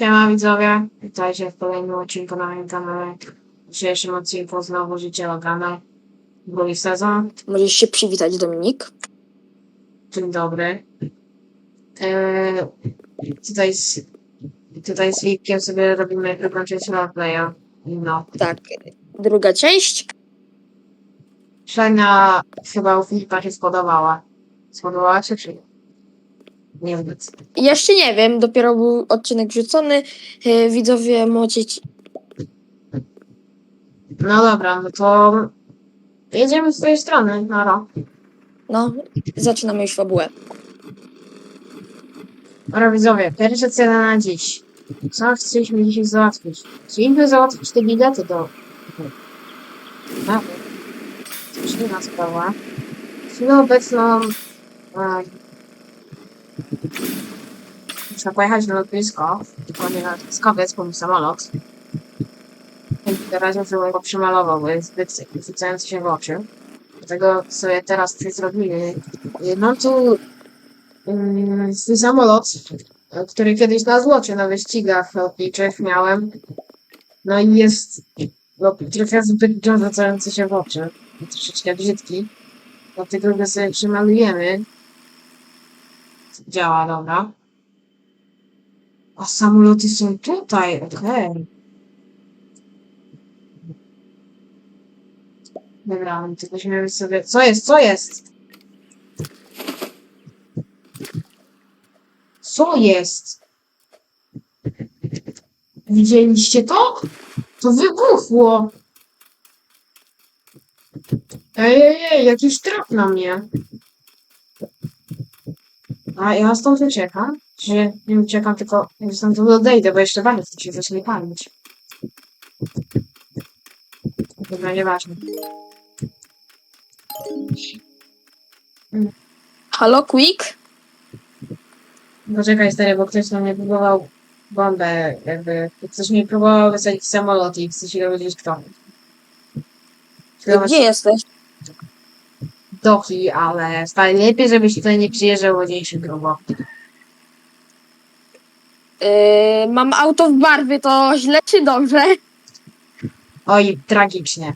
Siema widzowie, witajcie w kolejnym odcinku na moim kanale. W dzisiejszym odcinku znowu Życie Logana. Drugi sezon. Możesz się przywitać, Dominik. Dzień dobry. Eee, tutaj z, tutaj z Witkiem sobie robimy drugą część roleplaya. No. Tak, druga część. Szania chyba u Filipa się spodobała. Spodobała się czy nie? Nie wiem. Jeszcze nie wiem, dopiero był odcinek wrzucony. E, Widzowie możecie... No dobra, no to jedziemy z tej strony. Nara. No, zaczynamy już fabułę. Dobra widzowie, pierwsze cele na dziś. Co chcieliśmy dzisiaj załatwić? Chcieliśmy załatwić te bilety do... Nawet. To inna sprawa. W chwilę obecną... E, muszę pojechać na lotnisko. Dokładnie na lotniskowiec, bo mój samolot. I na razie żebym go przemalował, bo jest zbyt rzucający się w oczy. Dlatego sobie teraz coś zrobimy. E, Mam tu mm, swój samolot, który kiedyś na złocie na wyścigach lotniczych miałem. No i jest no, trochę zbyt rzucający się w oczy. Troszeczkę brzydki. Dlatego go sobie przemalujemy. Działa, dobra. A samoloty są tutaj, okej. Dobra, no to weźmiemy sobie... Co jest, co jest? Co jest? Widzieliście to? To wybuchło! Ej, ej, ej, jakiś trap na mnie. A ja stąd uciekam? Czy nie uciekam, tylko stąd odejdę, bo jeszcze bardzo chcę się zacznie palić. Dobra, nieważne. Halo, Quick? Poczekaj stary, bo ktoś na mnie próbował bombę, jakby ktoś mi próbował wysadzić samolot i chce się dowiedzieć kto. Gdzie jesteś? Doki, ale stary, lepiej żebyś tutaj nie przyjeżdżał ładniejszy grubo. E, mam auto w barwy, to źle czy dobrze? Oj, tragicznie.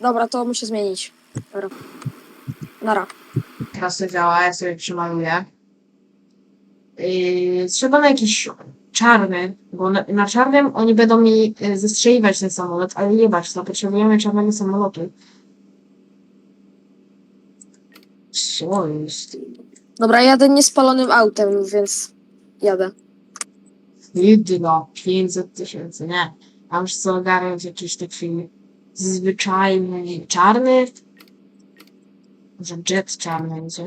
Dobra, to muszę zmienić. Dobra. Nara. Teraz to działa, ja sobie przymaluję. Yy, trzeba na jakiś czarny, bo na, na czarnym oni będą mi yy, zestrzeliwać ten samolot, ale nie bacz, to potrzebujemy czarnego samolotu. Co jest? Dobra, jadę niespalonym autem, więc jadę. Jedno, 500 tysięcy, nie. A już co ogarnąć jakiś taki zwyczajny, czarny? Może jet czarny będzie?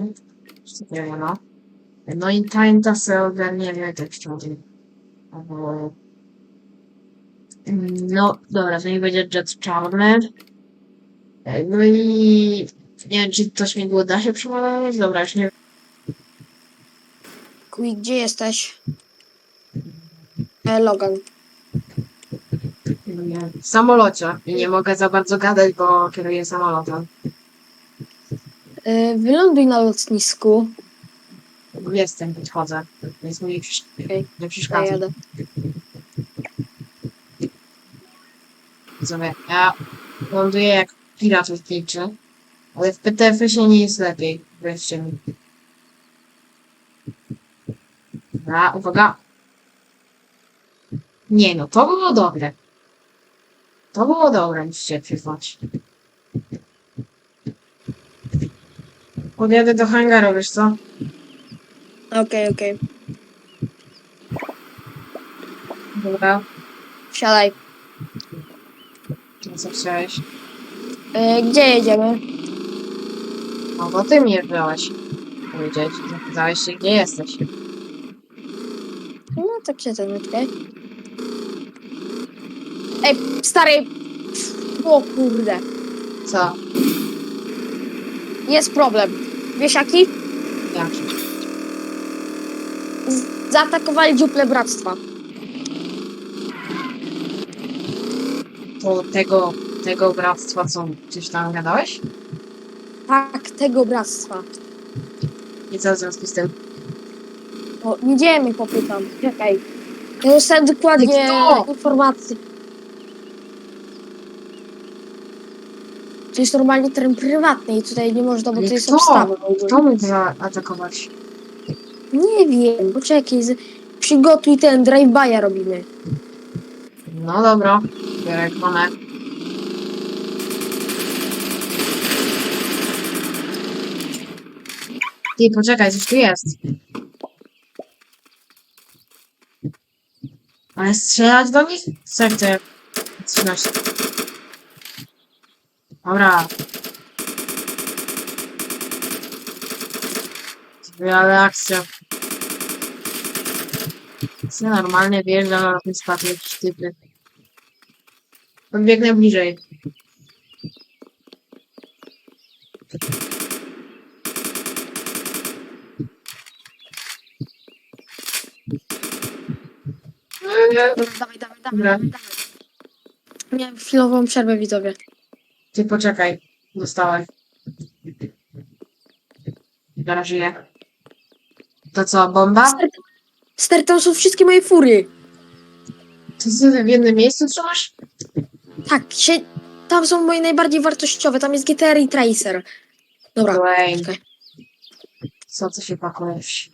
Nie wiem, no. No i tańca sobie ogarniemy tak szczerze. Albo... Mm, No, dobra, to nie będzie jet czarny. No i... Nie wiem, czy to śmigło da się przemalować? Dobra, już nie Quick, gdzie jesteś? E, Logan. Nie, w samolocie. I nie mogę za bardzo gadać, bo kieruję samolotem. E, wyląduj na lotnisku. Jestem, podchodzę. Więc mi przesz- Okej, nie ja przeszkadza. jadę. Widzowie, ja ląduję jak pirat lotniczy, ale w PTF się nie jest lepiej. Wreszcie mi. Dobra, uwaga. Nie no, to było dobre. To było dobre, musicie przyznać. Podjadę do hangaru, wiesz co? Okej, okej. Dobra, Wsiadaj. to co chciałeś? E, gdzie jedziemy? No bo ty mnie wziąłeś. Powiedzieć, zapytałeś się, gdzie jesteś. No, tak się ten. Ej, stary! O kurde. Co? Jest problem. Wiesz jaki? Jaki? Z- Zaatakowali dziuple bractwa. To tego, tego bractwa, co gdzieś tam gadałeś? Tak, tego bractwa. I co w związku z tym? O, idziemy, popytam. Czekaj. Ja dostałem dokładnie Kto? informację. To jest normalnie teren prywatny i tutaj nie można, bo to jest obstawa. Kto mógł zaatakować? Nie wiem, poczekaj, z... przygotuj ten drive-by'a robimy. No dobra, biorę kronę. Ty, poczekaj, coś tu jest. Ale strzelać do nich? Co to jak 13. Dobra. Ale akcja. Co normalnie wjeżdża na lotnisko jakieś typy. Podbiegnę bliżej. Dobra, dawaj, dawaj, dawaj, Dobra. dawaj, dawaj. Miałem chwilową przerwę, widzowie. Ty poczekaj. Dostałem. Teraz żyję. To co, bomba? Stary, stary, tam są wszystkie moje fury. To ty w jednym miejscu trzymasz? Tak, się... tam są moje najbardziej wartościowe. Tam jest GTR i Tracer. Dobra, Dwayne. czekaj. Co ty się pakujesz?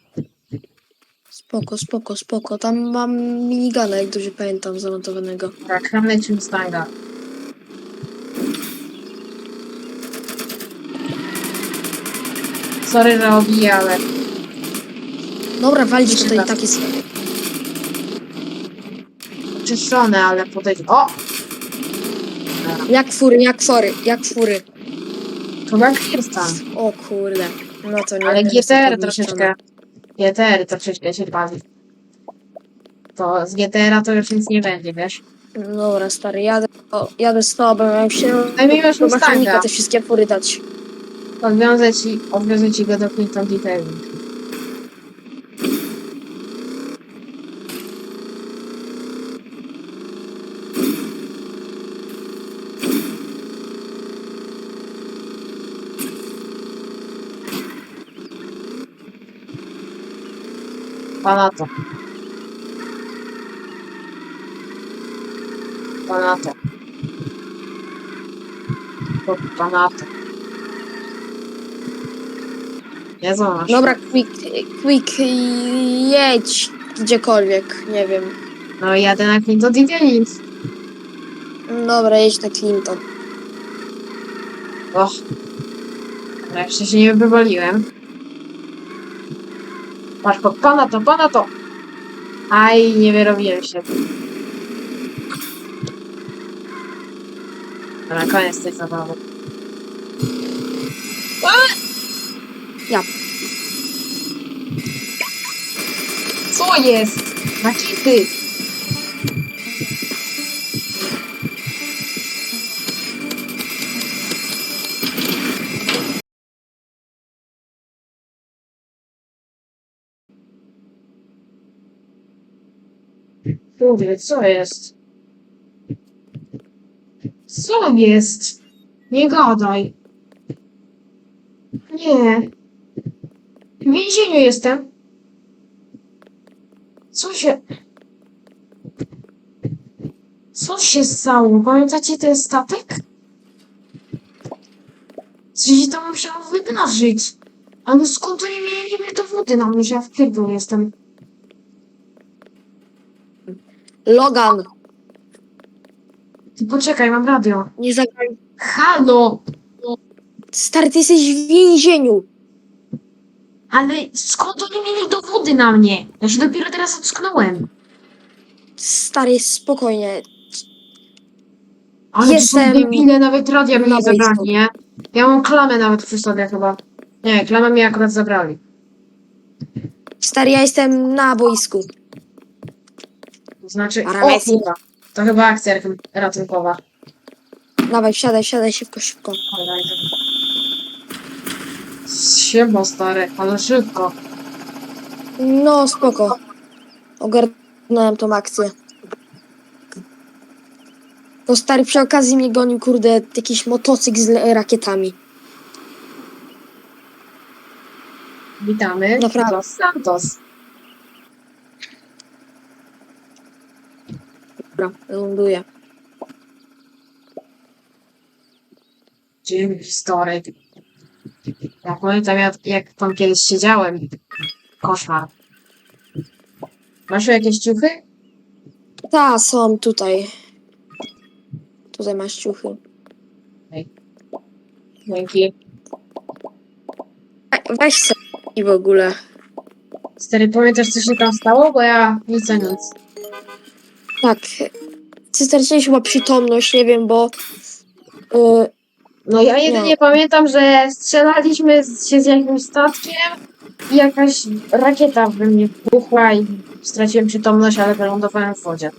Spoko, spoko, spoko. Tam mam minigana, jak dobrze pamiętam, zamontowanego. Tak, Hamlet czy Mustanga? Sorry, że obiję, ale Dobra, walić tutaj tak jest. czyszczone, ale podejdź. O! Jak fury, jak fury, jak fury. To jak tam. O kurde. No to nie. Ale GTR troszeczkę. GTR troszeczkę się pali. To z GTR-a to już nic nie będzie, wiesz? Dobra, stary, jadę, o, jadę z tobą, ja się do mechanika Mustanga. te wszystkie fury dać. Odwiązę ci, odwiozę ci go do Clinton Detailing. Pana to. Pana to. Pana to. Nie zobacz. Dobra, quick, quick, jedź gdziekolwiek, nie wiem. No jadę na Clinton Detailing. Dobra, jedź na Clinton. Och. Ale jeszcze się nie wywaliłem. Patrz, po- pana to, pana to! Aj, nie wyrobiłem się. Dobra, koniec tej zabawy. Ja. Co jest? Nakity! Mówię, co jest? Co jest? Nie gadaj. Nie. W więzieniu jestem. Co się... Co się stało? Pamiętacie ten statek? Się tam musiało wydarzyć? Ale skąd oni mieli do wody na mnie, że ja w jestem? Logan, Ty poczekaj, mam radio. nie zagraj. Halo! Stary, ty jesteś w więzieniu. Ale skąd oni mieli dowody na mnie? Ja się dopiero teraz ocknąłem. Stary, spokojnie. Ale Jestem to są debile, nawet radia mi na nie zabrali, nie? Ja mam klamę nawet przy sobie chyba. Nie, klamę mi akurat zabrali. Stary, ja jestem na boisku. To znaczy, o kurwa, to chyba akcja ratunkowa. Dawaj, wsiadaj, wsiadaj szybko, szybko. Ale daj to. Siema stary, ale szybko. No, spoko. Ogarnąłem tą akcję. To stary przy okazji mnie gonił, kurde, jakiś motocykl z le- rakietami. Witamy. Naprawdę. Dos Santos. Dobra, ląduję. Dzień history. Jak pamiętam, jak, jak tam kiedyś siedziałem. Koszmar. Masz jakieś ciuchy? Ta, są tutaj. Tutaj masz ciuchy. Dzięki. We- Weź sobie i w ogóle. Stary, pamiętasz, co się tam stało? Bo ja nic a nic. Tak. Ty straciłeś chyba przytomność, nie wiem, bo... y, No ja jedynie Nie. pamiętam, że strzelaliśmy z- się z jakimś statkiem i jakaś rakieta we mnie wybuchła i straciłem przytomność, ale wylądowałem w wodzie.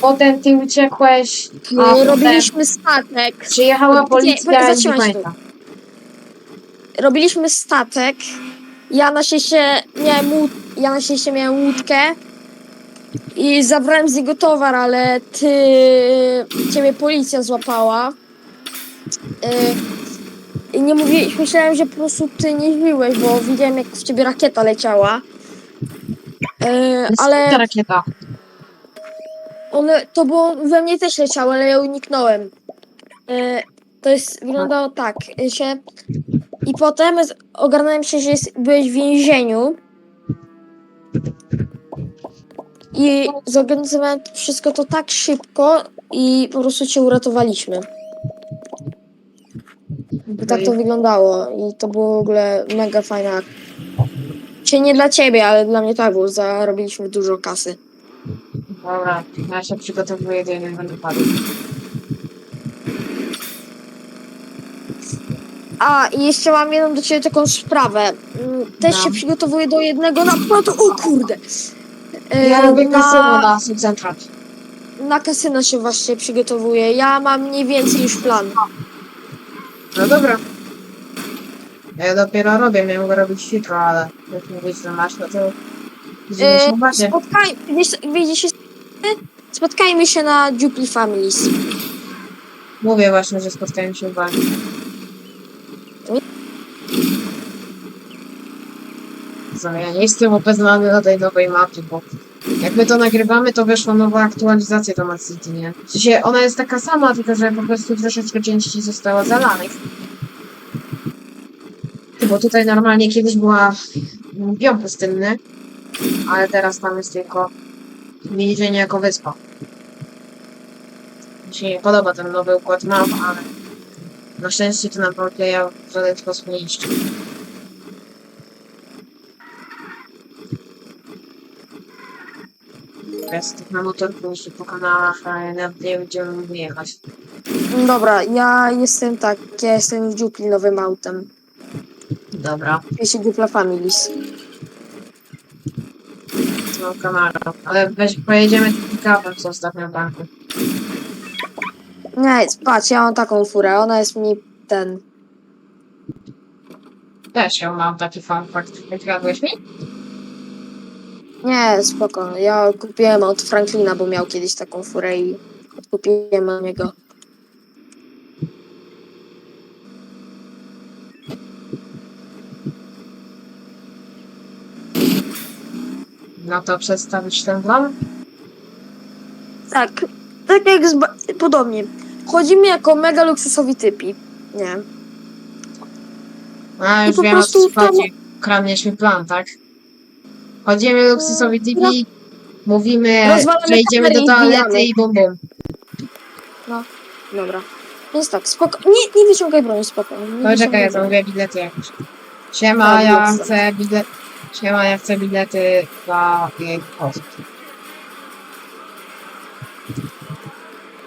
Potem ty uciekłeś, a y, potem robiliśmy statek. przyjechała Nie, policja tu. pamiętam. robiliśmy statek. Ja na szczęście miałem, łód... ja na szczęście miałem łódkę i zabrałem z niego towar, ale ty... ciebie policja złapała. Yy, I nie mówię, myślałem, że po prostu ty nie żyłeś, bo widziałem jak w ciebie rakieta leciała. Yy, Ale... ale rakieta. one, to było we mnie też leciało, ale ja uniknąłem. Yy, to jest, wyglądało tak, się i potem ogarnąłem się, że jest, byłeś w więzieniu. I zorganizowałem to wszystko to tak szybko i po prostu cię uratowaliśmy. I tak to wyglądało. I to było w ogóle mega fajna. Czy nie dla ciebie, ale dla mnie tak, bo zarobiliśmy dużo kasy. Dobra, ja się przygotowuję do jednego wypadu. A, i jeszcze mam jedną do ciebie taką sprawę. Mm, Też No. się przygotowuję do jednego napadu. O kurde! E, Ja robię na, kasyno na subcentrat. na kasyno się właśnie przygotowuję. Ja mam mniej więcej już plan. No dobra. Ja dopiero robię, miałem go robić jutro, ale jak mówisz, że masz, no to widzimy E, się w bazie. spotkaj, się, spotkajmy się na Dupli Families. Mówię właśnie, że spotkałem się w bazie. Co, ja nie jestem obeznany na tej nowej mapie, bo jak my to nagrywamy, to wyszła nowa aktualizacja do Mad City, nie? W sensie ona jest taka sama, tylko że po prostu troszeczkę części została zalanych. Bo tutaj normalnie kiedyś była biom pustynny, ale teraz tam jest tylko więzienie jako wyspa. Mi się nie podoba ten nowy układ map, ale na szczęście to nam Playa w żaden sposób nie niszczy. Jest na motorku jeszcze po kanałach, ale nawet nie będziemy mogli jechać. Dobra, ja jestem tak, ja jestem w Dupli nowym autem. Dobra, Jeśli Dupla Families. to Camaro. Ale weź, pojedziemy pick-upem co ostatnio w banku. Nie, patrz, ja mam taką furę, ona jest mi ten. Też ją mam taki fun fact. Jak zgadłeś mi? Nie, spoko. Ja kupiłem od Franklina, bo miał kiedyś taką furę i kupiłem od niego. No to przedstawić ten plan? Tak, tak jak zba- podobnie. Chodzimy jako mega luksusowi typi. Nie. A, I już po wiem o co chodzi. Kradniesz mi plan, tak? Chodzimy luksusowi TV, mówimy, Rozwalamy że idziemy do i toalety wbijamy. i bum bum. Dobra. Więc tak, spoko. Nie, nie wyciągaj broni, spoko. Nie No czekaj, wyciągaj ja broni. zamówię bilety jakieś. Siema, Tak, ja chcę bilet... Siema, ja chcę bilety dla jej osób.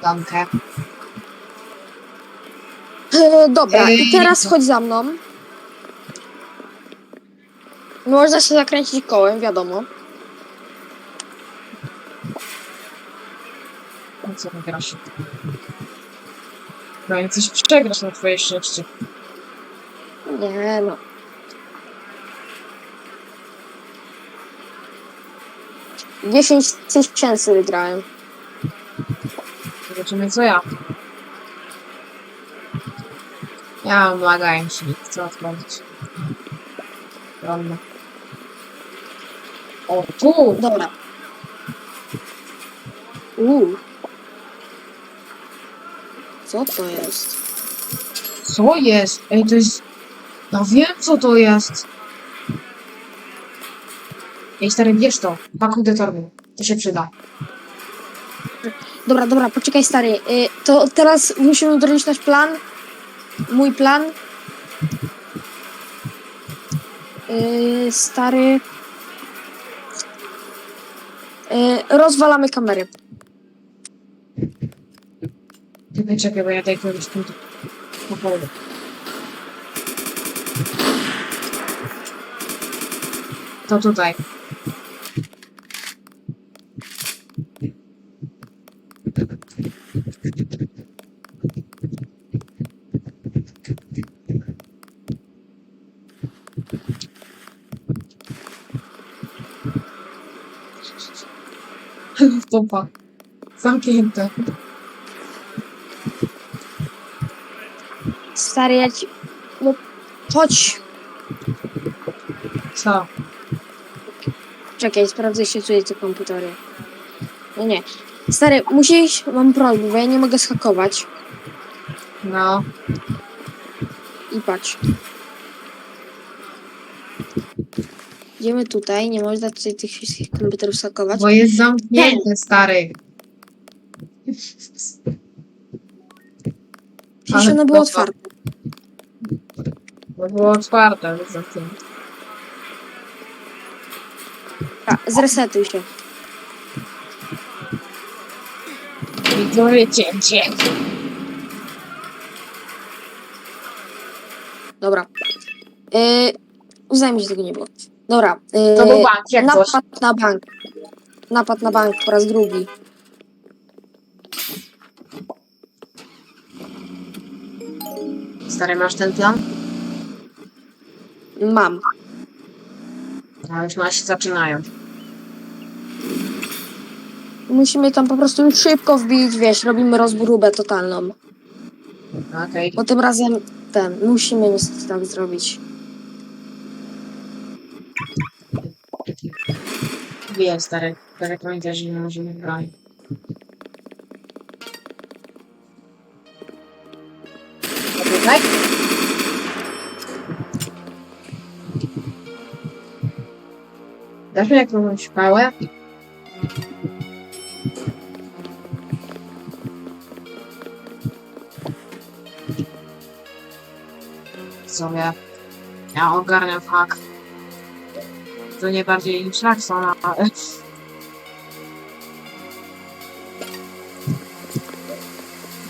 Dankę. E, dobra, Ej, i teraz no. chodź za mną. Można się zakręcić kołem, wiadomo. No co ty grasz? No i coś przegrasz na twoje szczęście. Nie no. Dziesięć tysięcy wygrałem. Zobaczymy co ja. Ja mam laga i się nie chcę odpalić. Dobra. O, tu! Dobra. Uuu. Co to jest? Co jest? Ej, to jest... No wiem, co to jest. Ej, stary, bierz to. Pakuj do torby. To się przyda. Dobra, dobra, poczekaj stary. Y, to teraz musimy wdrożyć nasz plan. Mój plan. Y, stary. Y, rozwalamy kamery. Ty czekaj, bo ja tutaj kogoś południu. To tutaj. Topa. Zamknięte. Stary, ja ci... No, chodź. Co? Czekaj, sprawdzę się czuje te komputery. No nie. Stary, musisz... Mam prośbę, bo ja nie mogę schakować. No. I patrz. Idziemy tutaj, nie można tutaj tych wszystkich komputerów schakować. Bo jest zamknięte, stary. Przecież ale ono było otwarte. Bo było otwarte, ale zamknięte. A, zresetuj się. Widzowie cięcie. Dobra. Yy, uznajmy, że tego nie było. Dobra. Yy, To był bank, jak coś. napad na bank. Napad na bank po raz drugi. Stary, masz ten plan? Mam. No już nasi zaczynają. Musimy tam po prostu szybko wbić, wiesz, robimy rozbróbę totalną. Okej. Bo tym razem ten, musimy niestety tak zrobić. Wiem, stary. Tak pamiętaj, że nie możemy broni. Tutaj? Dasz mi jakąś pałę? sobie. Ja ogarniam hak. To nie bardziej niż Laxon, ale...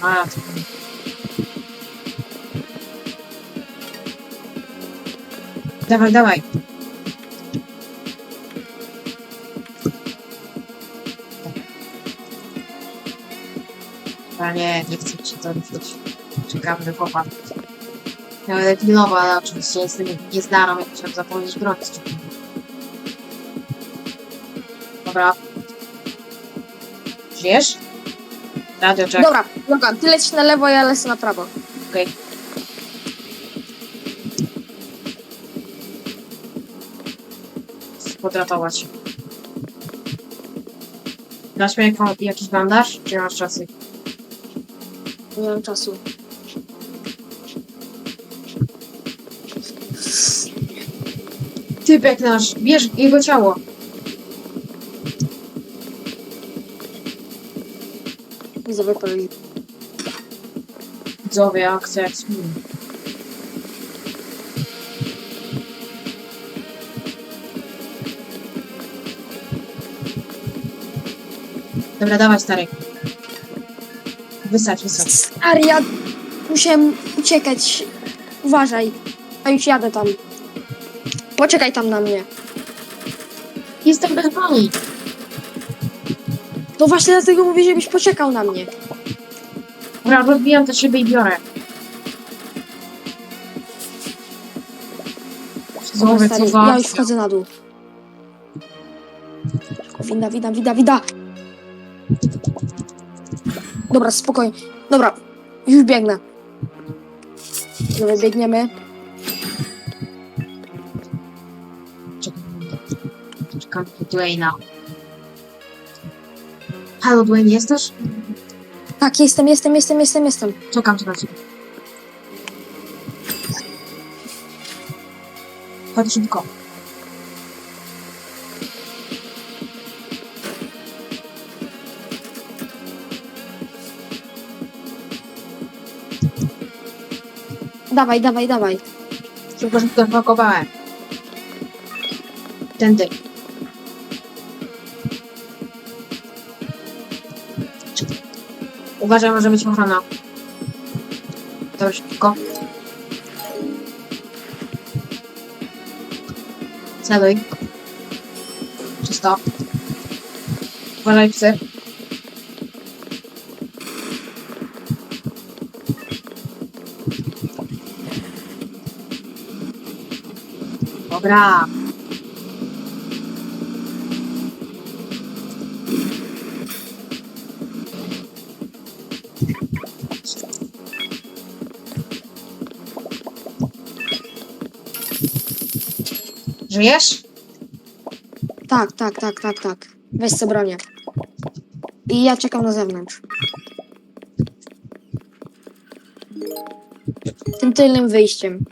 Ale... Dawaj, dawaj. A nie, nie chcę ci to ruszyć. Czekamy chłopak. Ja będę pilnował, ale oczywiście jestem niezdarą, jak chciałem zapomnieć bronić. Dobra. Żyjesz? Radio check. Dobra, Logan, ty lecisz na lewo, ja lecę na prawo. Okej. Podratować. Dasz mi jakiś bandaż? Czy masz czasy? Nie mam czasu. Typek nasz, bierz jego ciało. Widzowie powiem. Widzowie, akcja jak film. Dobra, dawaj stary. Wysać, wysać. Stary, ja musiałem uciekać. Uważaj. A już jadę tam. Poczekaj tam na mnie. Jestem bez broni. To właśnie dlatego mówię, żebyś poczekał na mnie. Dobra, rozbijam te szyby i biorę. Dobra, stary, co za ja już wchodzę na dół. Winda, winda, winda, winda. Dobra, spokojnie. Dobra, już biegnę. Dobra, biegniemy. Czekam na Dwayna. Halo, Dwayne, jesteś? Tak, jestem, jestem, jestem, jestem, jestem. Czekam tu na ciebie. Chodź szybko. Dawaj, dawaj, dawaj. Szybko, szybko zapakowałem. Tędy. Uważaj, może być ochrona. To szybko. Celuj. Czysto. Uważaj psy. Dobra. Żyjesz? Tak, tak, tak, tak, tak. Weź sobie bronię. I ja czekam na zewnątrz. Tym tylnym wyjściem.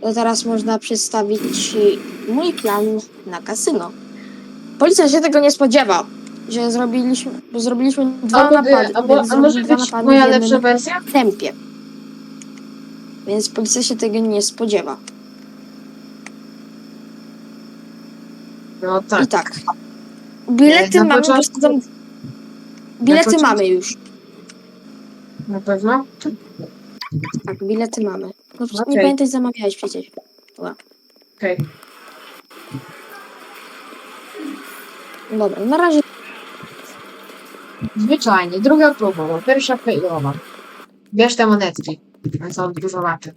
To teraz można przedstawić mój plan na kasyno. Policja się tego nie spodziewa, że zrobiliśmy, bo zrobiliśmy dwa napady. a, więc a może być moja w lepsza wersja? tempie. Więc policja się tego nie spodziewa. No I tak. tak. Bilety Na mamy. początku- po prostu- Bilety początku- mamy już. Na pewno? Tak, bilety mamy. No, Nie Okej. pamiętaj, zamawiałeś przecież. Okej. Dobra, na razie Zwyczajnie. Druga próba, bo pierwsza failowa. Bierz te monetki. Są dużo warte.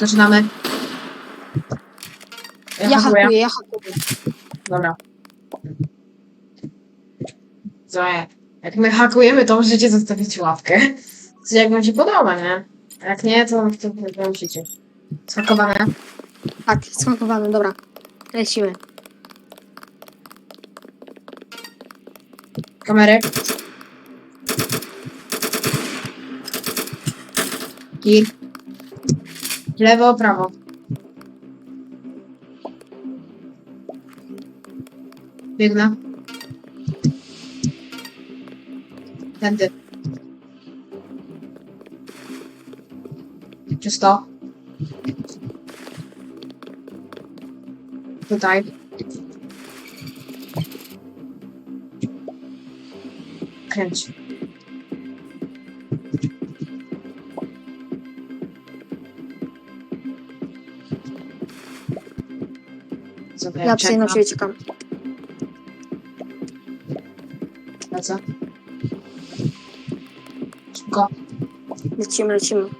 Zaczynamy. ja hakuję, ja hakuję. Dobra. Słuchaj, jak my hakujemy, to możecie zostawić łapkę. Jak wam się podoba, nie? A jak nie, to, to, to musicie. Skakowane. Tak, skakowane, dobra. Lecimy. Kamery. Kir. Lewo, prawo. Biegnę. Tędy. Czysto. Tutaj. Kręć. Sobie Ja psy na ciebie czekam. Lecę. Szybko. Lecimy, lecimy.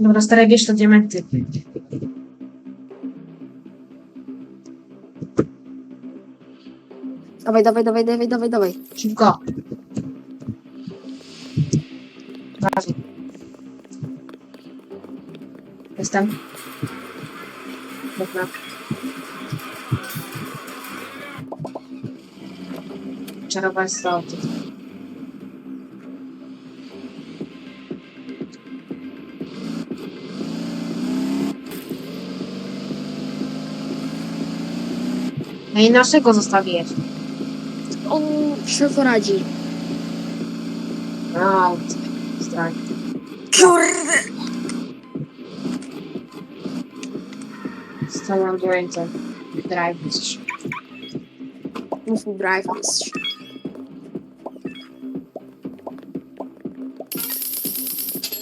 Dobra, stary, bierz te diamenty. Dawaj, dawaj, dawaj, dawaj, dawaj, dawaj. Szybko. Razu. Jestem. Dobra. Czarować auto. No i naszego zostawiłeś. On się poradzi. No, strach. Kurde! Stawiam do ręce. Drive mi drive mistrz.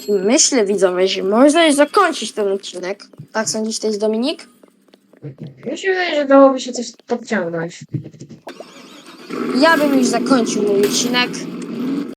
Myślę, widzowie, że można już zakończyć ten odcinek. Tak sądzisz, to jest Dominik? Mi się wydaje, że dałoby się coś podciągnąć. Ja bym już zakończył mój odcinek.